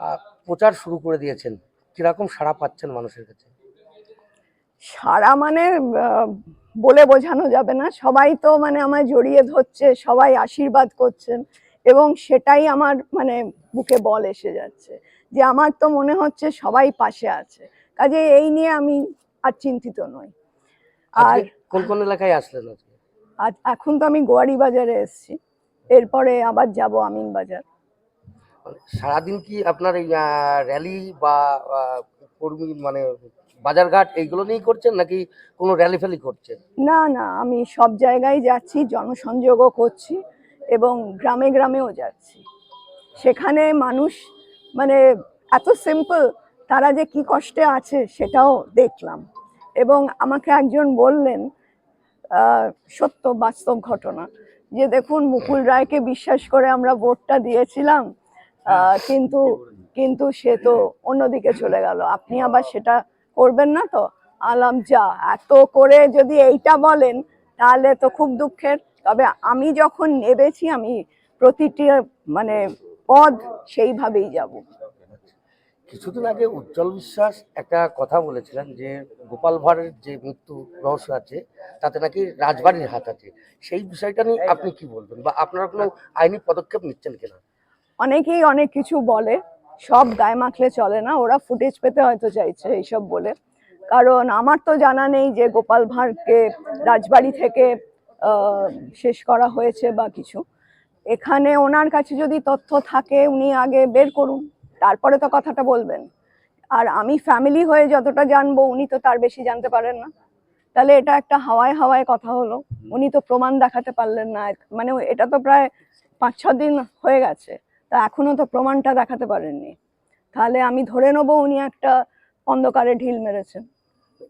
আহ, প্রচার শুরু করে দিয়েছেন। কীরকম সাড়া পাচ্ছেন মানুষের কাছে? সারা মানে বলে বোঝানো যাবে না। সবাই তো মানে আমায় জড়িয়ে ধরছে সবাই আশীর্বাদ করছেন এবং সেটাই আমার মানে বুকে বল এসে যাচ্ছে যে আমার তো মনে হচ্ছে সবাই পাশে আছে। কাজে এই নিয়ে আমি আর চিন্তিত নই। আর কোন কোন এলাকায় আসলেন আজকে? আজ এখন তো আমি গোয়ারি বাজারে এসেছি। এরপরে আবার যাব আমিন বাজার। সারাদিন কি আপনার এই র্যালি বা কর্মী মানে বাজারঘাট এইগুলো নিয়েই করছেন নাকি কোনো র্যালি ফ্যালি করছেন? না না, আমি সব জায়গায় যাচ্ছি, জনসংযোগও করছি এবং গ্রামে গ্রামেও যাচ্ছি। সেখানে মানুষ মানে এত সিম্পল তারা যে কি কষ্টে আছে সেটাও দেখলাম এবং আমাকে একজন বললেন সত্য বাস্তব ঘটনা। যে দেখুন, মুকুল রায়কে বিশ্বাস করে আমরা ভোটটা দিয়েছিলাম কিন্তু কিন্তু সে তো অন্যদিকে চলে গেল। আপনি আবার সেটা করবেন না তো? আলাম যা এত করে যদি এইটা বলেন তাহলে তো খুব দুঃখের। তবে আমি যখন নেবেছি আমি প্রতিটি মানে পদ সেইভাবেই যাব। কিছুদিন আগে উজ্জ্বল বিশ্বাস একটা কথা বলেছিলেন যে গোপাল ভাঁড়ের যে মৃত্যু রহস্য আছে তাতে নাকি রাজবাড়ির হাত আছে। সেই বিষয়টা নিয়ে আপনি কি বলবেন? বা আপনারা কোনো আইনি পদক্ষেপ নিচ্ছেন কিনা? অনেকেই অনেক কিছু বলে, সব গায়ে মাখলে চলে না, ওরা ফুটেজ পেতে হয়তো চাইছে এইসব বলে। কারণ আমার তো জানা নেই যে গোপাল ভাঁড়কে রাজবাড়ি থেকে শেষ করা হয়েছে বা কিছু। এখানে ওনার কাছে যদি তথ্য থাকে, উনি আগে বের করুন, তারপরে তো কথাটা বলবেন। আর আমি ফ্যামিলি হয়ে যতটা জানব, উনি তো তার বেশি জানতে পারেন না। তাহলে এটা একটা হাওয়ায় হাওয়ায় কথা হলো। উনি তো প্রমাণ দেখাতে পারলেন না। মানে এটা তো প্রায় পাঁচ ছ দিন হয়ে গেছে। তা এখনও তো প্রমাণটা দেখাতে পারেননি। তাহলে আমি ধরে নেব উনি একটা অন্ধকারে ঢিল মেরেছেন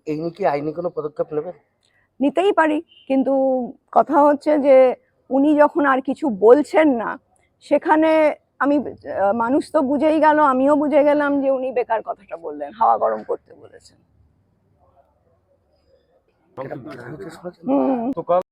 এই নিয়ে কি আইনি কোনো পদক্ষেপ নেবেন? নিতেই পারি কিন্তু কথা হচ্ছে যে উনি যখন আর কিছু বলছেন না সেখানে আমি মানুষ তো বুঝেই গেল আমিও বুঝে গেলাম যে উনি বেকার কথাটা বললেন হাওয়া গরম করতে বলেছেন? হুম।